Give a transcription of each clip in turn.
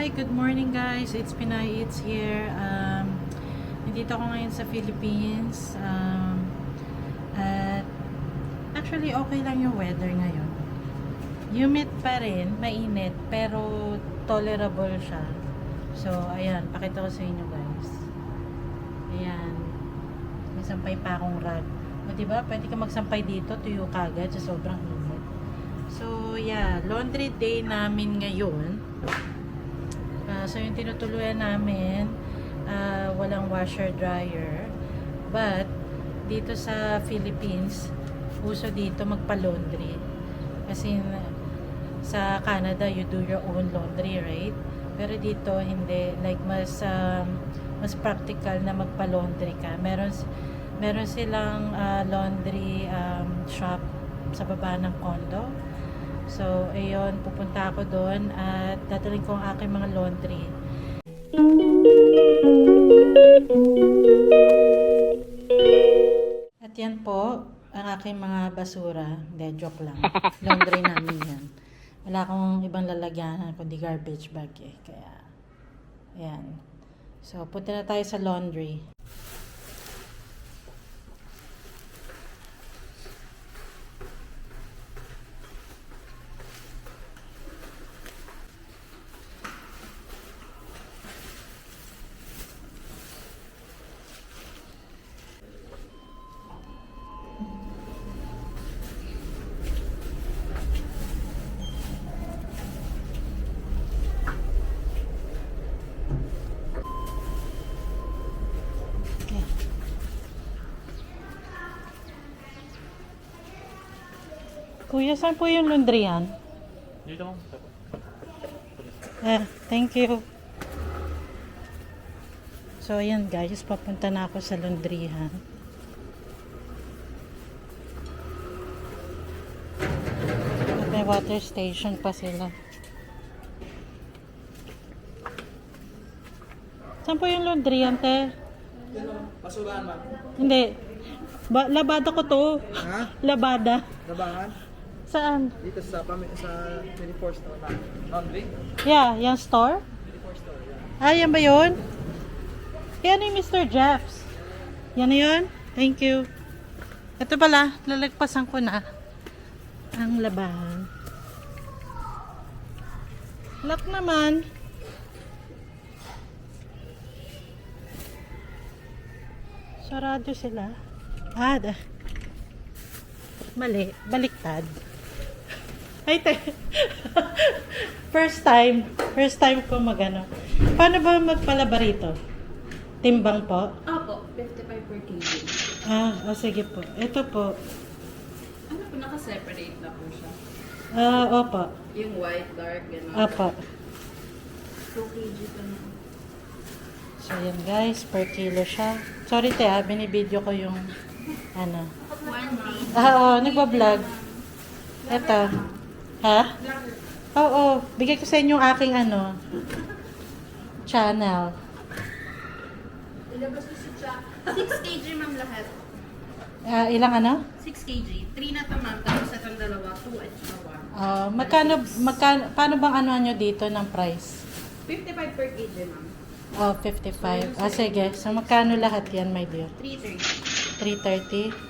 Hi, good morning guys. It's Pinay Eats here. Um, nandito ako ngayon sa Philippines. Um, at actually okay lang yung weather ngayon. Humid pa rin, mainit, pero tolerable siya. So, ayan, pakita ko sa inyo guys. Ayan. May sampay pa akong rag. O, diba? Pwede ka magsampay dito, tuyo kagad sa sobrang init. So, yeah, laundry day namin ngayon. Ah, so, yung tinutuluyan namin, ah, walang washer dryer. But, dito sa Philippines, uso dito magpa-laundry. Kasi sa Canada, you do your own laundry, right? Pero dito, hindi. Like, mas, um, mas practical na magpa-laundry ka. Meron, meron silang ah, laundry um, shop sa baba ng condo. So, ayun, pupunta ako doon at dadalhin ko ang aking mga laundry. At yan po, ang aking mga basura. Hindi, joke lang. Laundry namin yan. Wala akong ibang lalagyanan kundi garbage bag eh. Kaya, ayan. So, punta na tayo sa laundry. Kuya, saan po yung laundry yan? Dito mo. Ah, thank you. So, ayan guys, papunta na ako sa laundryhan. At may water station pa sila. Saan po yung laundryhan, te? Basurahan ba? Hindi. Ba labada ko to. Ha? Labada. Labangan? Saan? Dito sa pami sa 24 store na. Laundry? Yeah, yung store? 24 store, yeah. Ah, yan ba yun? Yan yung Mr. Jeffs. Yan na yun? Thank you. Ito pala, lalagpasan ko na ang labahan. Lock naman. Sarado sila. Ah, da. Mali. Baliktad. Ay, te. First time. First time ko magano. Paano ba magpalaba rito? Timbang po? Opo, 55 per kg. Ah, oh, sige po. Ito po. Ano po, naka-separate na po siya. Ah, opo. Yung white, dark, gano'n. Opo. 2 kg pa na. So, yan guys. Per kilo siya. Sorry te ah, binibideo ko yung ano. 1 kg. Ah, oo. Nagbablog. Ito. Ha? Oo. Bigay ko sa inyo yung aking ano. Channel. Ilabas ko si Cha. 6 kg ma'am lahat. Ah, ilang ano? 6 kg. 3 na to ma'am, tapos itong dalawa, 2 at 1. Ah, magkano, magkano, paano bang ano nyo dito ng price? 55 per kg ma'am. Oh, 55. Ah, sige. So, magkano lahat yan, my dear? 330. 330.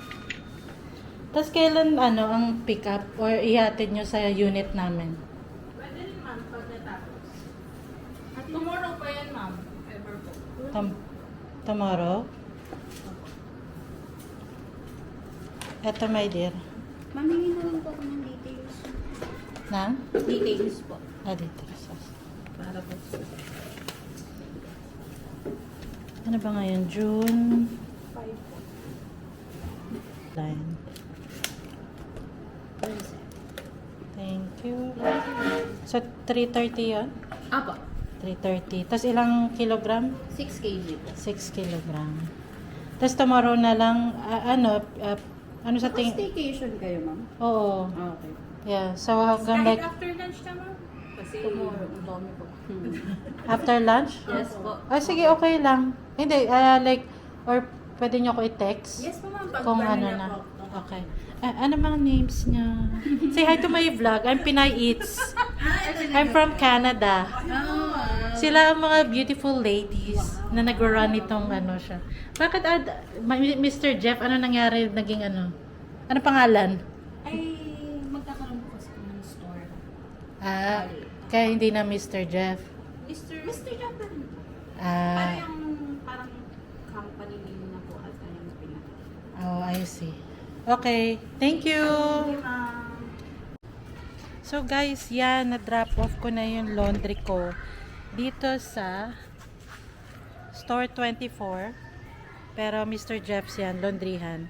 Tapos kailan ano ang pick up or ihatid nyo sa unit namin? Pwede rin ma'am, pag natapos. At tomorrow pa yan ma'am. Ever po. Tom- tomorrow? Eto my dear. Mamingin na lang po ako ng details. Nang? Details po. Ah, dito. Para po. Ano ba ngayon? June 5 po. 9. Thank you. So, 330 yun? Apo. 330. Tapos ilang kilogram? 6 kg po. 6 kilogram. Tapos tomorrow na lang, ah, ano, ah, ano sa ting... Staycation kayo ma'am? Oo. Okay. Yeah. So, hanggang like, after lunch na ma'am? Kasi tomorrow, ang dami po. after lunch? Yes po. Ah, sige, okay lang. Hindi, ah, like, or pwede nyo ko i-text? Yes po ma'am, pag Kung ano na. Okay. Ah, ano mga names niya? Say hi to my vlog. I'm Pinay Eats. I'm from Canada. Ah. Sila ang mga beautiful ladies na nag-run itong ano siya. Bakit ad, Mr. Jeff, ano nangyari naging ano? Ano pangalan? Ay, magkakaroon po kasi ng store. Ah, kaya hindi na Mr. Jeff. Mr. Mr. John pa rin po. Ah, Parang, parang company name na po at kanyang pinag. oh, I see. Okay, thank you. Okay, ma'am. So guys, yan, na-drop off ko na yung laundry ko dito sa Store 24. Pero Mr. Jeff's yan, laundryhan.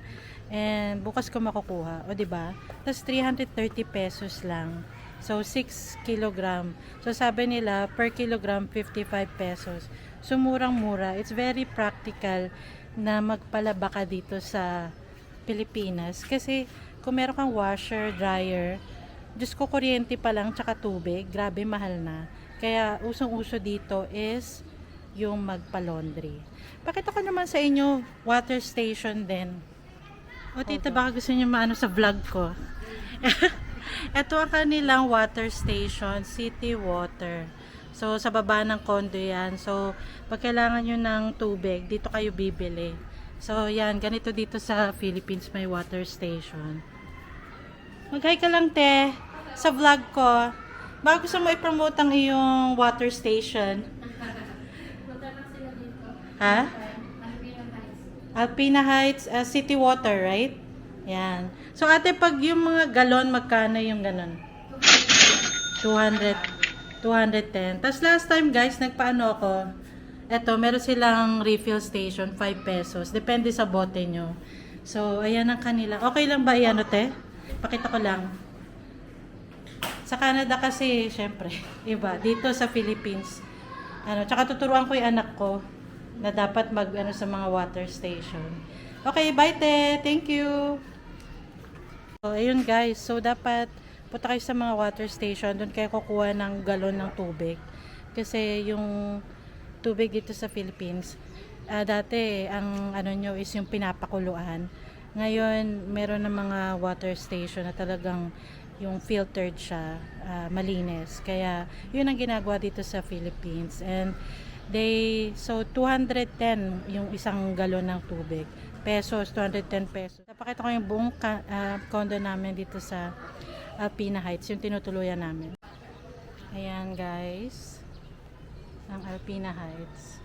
And bukas ko makukuha, o 'di ba? Tapos 330 pesos lang. So 6 kilogram. So sabi nila per kilogram 55 pesos. So murang-mura. It's very practical na magpalaba ka dito sa Pilipinas kasi kung meron kang washer, dryer, Diyos ko, kuryente pa lang, tsaka tubig, grabe mahal na. Kaya, usong-uso dito is yung magpa-laundry. Pakita ko naman sa inyo, water station din. O tita, baka gusto niyo maano sa vlog ko. Ito ang kanilang water station, City Water. So, sa baba ng condo yan. So, pag kailangan nyo ng tubig, dito kayo bibili. So, yan, ganito dito sa Philippines may water station. Mag-hi ka lang, te. Sa vlog ko. Baka gusto mo i-promote ang iyong water station. Ha? Alpina Heights. Uh, City Water, right? Yan. So, ate, pag yung mga galon, magkano yung ganon? 200. 210. Tapos last time, guys, nagpaano ako. Eto, meron silang refill station, 5 pesos. Depende sa bote nyo. So, ayan ang kanila. Okay lang ba yan, te? Pakita ko lang. Sa Canada kasi, syempre, iba. Dito sa Philippines, ano, tsaka tuturuan ko yung anak ko na dapat mag, ano, sa mga water station. Okay, bye, te. Thank you. So, ayun guys. So, dapat punta kayo sa mga water station. Doon kayo kukuha ng galon ng tubig. Kasi yung tubig dito sa Philippines, ah, dati, ang ano nyo is yung pinapakuluan. Ngayon, meron ng mga water station na talagang yung filtered siya, ah, malinis. Kaya, yun ang ginagawa dito sa Philippines. And, they, so 210 yung isang galon ng tubig. Pesos, 210 pesos. Napakita ko yung buong ka- ah, condo namin dito sa Alpina Heights, yung tinutuluyan namin. Ayan guys, ang Alpina Heights.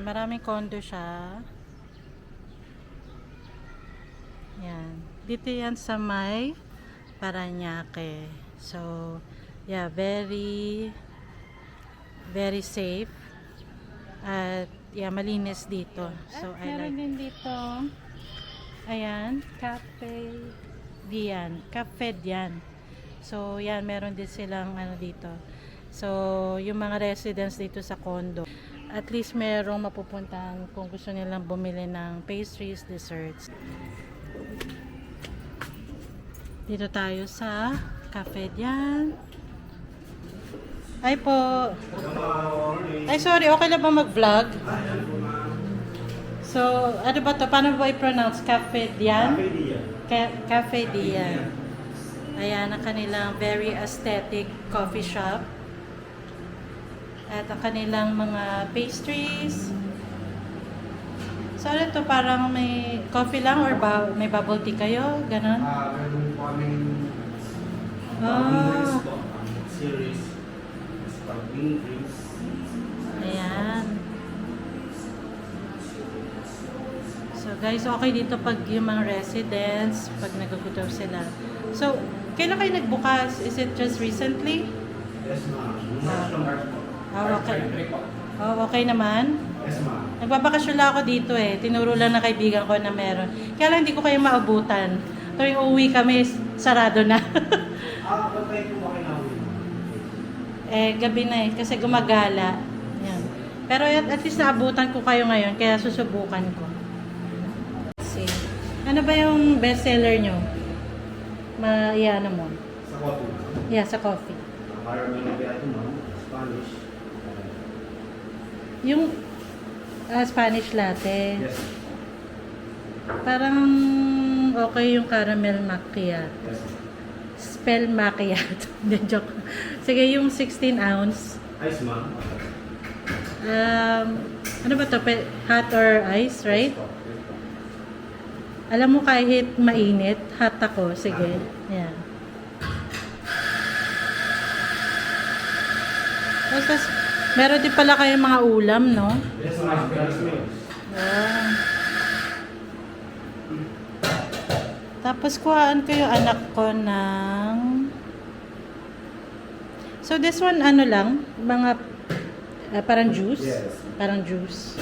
Yan, maraming condo siya. Yan. Dito yan sa may Paranaque. So, yeah, very very safe. At yeah, malinis dito. So, I like. din dito. Ayan, Cafe Dian. Cafe Dian. So, yan, meron din silang ano dito. So, yung mga residents dito sa condo, at least merong mapupuntahan kung gusto nilang bumili ng pastries, desserts. Dito tayo sa Cafe Dian. Ay po. Ay sorry, okay lang ba mag-vlog? So, ano ba to? Paano ba i-pronounce? Cafe Dian? Ca- Cafe Dian. Ayan, ang kanilang very aesthetic coffee shop. At ang kanilang mga pastries. So, ano to? Parang may coffee lang or ba may bubble tea kayo? Ganon? Ah, meron po kaming Ah. drinks series. Sparkling. Ayan. So guys, okay dito pag yung mga residents, pag nagugutom sila. So, kailan kayo nagbukas? Is it just recently? Yes, ma'am. March to March po. March okay. 23 po. Oh, okay naman. Yes, ma'am. Nagbabakasyon lang ako dito eh. Tinuro lang ng kaibigan ko na meron. Kaya lang hindi ko kayo maabutan. Tuwing uuwi kami, sarado na. Ah, ba't tayo po ba kinawin? eh, gabi na eh. Kasi gumagala. Yan. Pero at, at least naabutan ko kayo ngayon. Kaya susubukan ko. See. Ano ba yung bestseller nyo? Ma, ano mo? Sa coffee. Yeah, sa coffee. Caramel macchiato, ma'am. Spanish. Yung ah, Spanish latte. Yes. Parang okay yung caramel macchiato. Yes. Spell macchiato. Hindi, joke. Sige, yung 16 ounce. Ice, ma'am. Um, ano ba to? Hot or ice, right? Yes. Alam mo kahit mainit, hot ako. Sige. Yan. Tapos, meron din pala kayong mga ulam, no? Yes. Wow. Tapos kuhaan yung anak ko ng... So this one ano lang, mga ah, parang juice? Yes. Parang juice.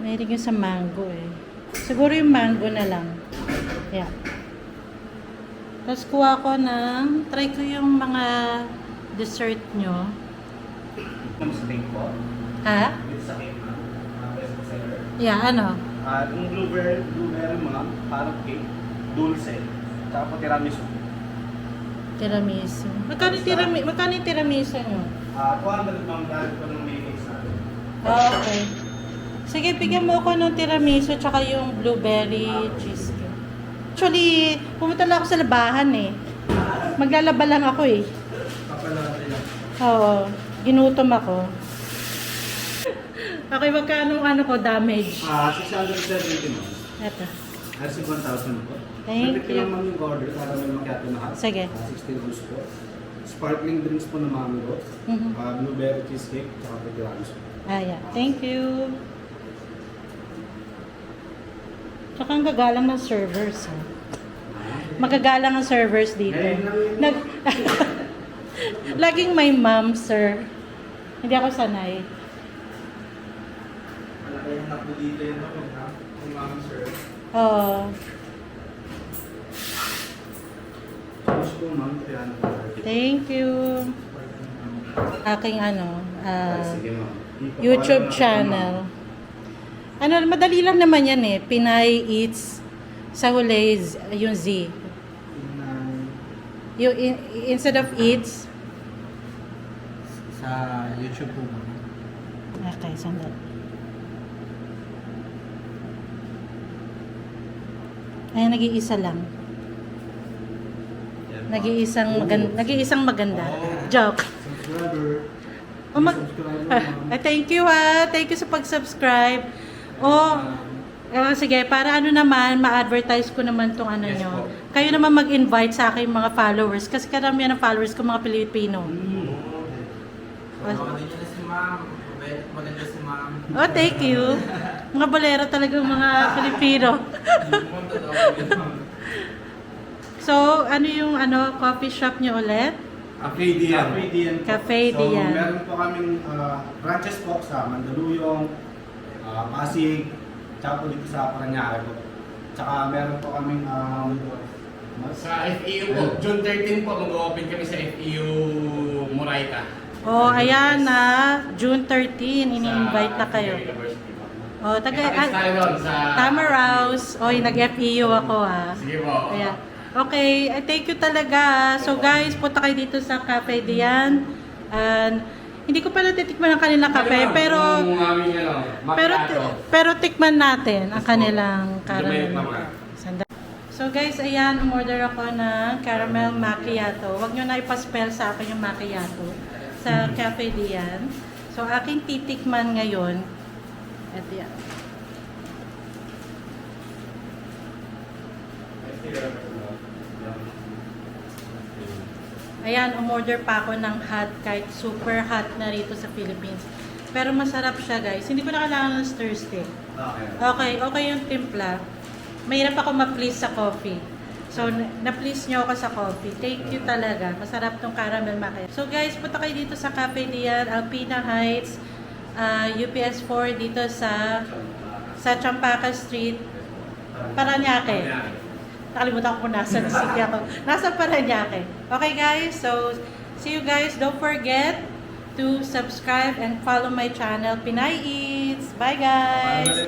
Mahilig yun sa mango eh. Siguro yung mango na lang. Yeah. Tapos kuha ko ng, try ko yung mga dessert nyo. Ha? Ah. Yeah, ano? Ah, yung blueberry, blueberry, ma'am. Parang cake. Dulce. Po tiramisu. Tiramisu. Magkano tirami magkano yung tiramisu nyo? Ah, 200, ma'am. Dahil po ng mayonnaise natin. Ah, okay. Sige, bigyan mo ako ng tiramisu tsaka yung blueberry cheesecake. Actually, pumunta lang ako sa labahan eh. Maglalaba lang ako eh. Oo, ginutom ako. okay, magkano ano ko damage? Ah, 670, ma'am. Eto. Kasi 1,000 po. Thank ko you. lang ma'am yung order para may makiato na hot. Sige. Ah, 16 rules po. Sparkling drinks po na mango. Mhm. Ah, blueberry cheesecake. Tsaka po tiramisu. Ah, yeah. Thank you. Tsaka ang gagalang ng servers, ha? Magagalang ang servers dito. Nag... Laging may ma'am, sir. Hindi ako sanay. Malaki yung napo dito yun ako, ma'am, sir. Oo. 330. Thank you. Aking ano, ma'am. YouTube channel. Ano, madali lang naman yan eh. Pinay Eats sa huli, z- yung Z. Yung in- instead of Eats, Sa YouTube po mo. Okay, sandali. Ay, nag-iisa lang. Ma'am. Nag-iisang maganda. Nag-iisang maganda. Joke. Subscriber. Oh, mag- Ah, ma'am. ay, thank you ha. Thank you sa pag-subscribe. Oh, eh, sige, para ano naman, ma-advertise ko naman tong ano Yes nyo. po. Kayo naman mag-invite sa akin mga followers. Kasi karamihan ng followers ko mga Pilipino. Mm. Ano din na si ma'am. Mabait, Maganda si ma'am. Oh, thank you. Mga bolero talagang mga Pilipino. Pumunta daw kami ma'am. So, ano yung ano coffee shop nyo ulit? Cafe Dian. Cafe Dian. so, Dian. meron po kaming ah, branches po sa Mandaluyong, ah, Pasig, tsaka po dito sa Paranaque po. Tsaka meron po kaming um, Sa FEU po, June 13 po, mag-open kami sa FEU Moraita. Oh, ayan na. June 13, ini-invite Sa na kayo. Oh, taga May tayo doon sa... Tama Rouse. Oy, nag-FEU ako ah. Sige po. Ayan. Okay, eh, thank you talaga. ah. So guys, punta kayo dito sa Cafe Dian. And hindi ko pa natitikman ang kanilang kape, pero pero pero tikman natin ang kanilang caramel. So guys, ayan, umorder ako ng caramel macchiato. Huwag nyo na ipaspell sa akin yung macchiato sa Cafe Dian. So aking titikman ngayon. Ito yan. Ayan, umorder pa ako ng hot kahit super hot na rito sa Philippines. Pero masarap siya guys. Hindi ko na kailangan ng stir stick. Okay. Okay, okay yung timpla. Mahirap ako ma-please sa coffee. So, na- na-please nyo ako sa coffee. Thank you talaga. Masarap tong caramel macchiato. So guys, punta kayo dito sa Cafe Dian, Alpina Heights, ah, UPS 4 dito sa sa Champaka Street, Paranaque. Nakalimutan ko kung nasa city ako. Nasa Paranaque. Okay guys, so see you guys. Don't forget to subscribe and follow my channel, Pinay Eats. Bye guys!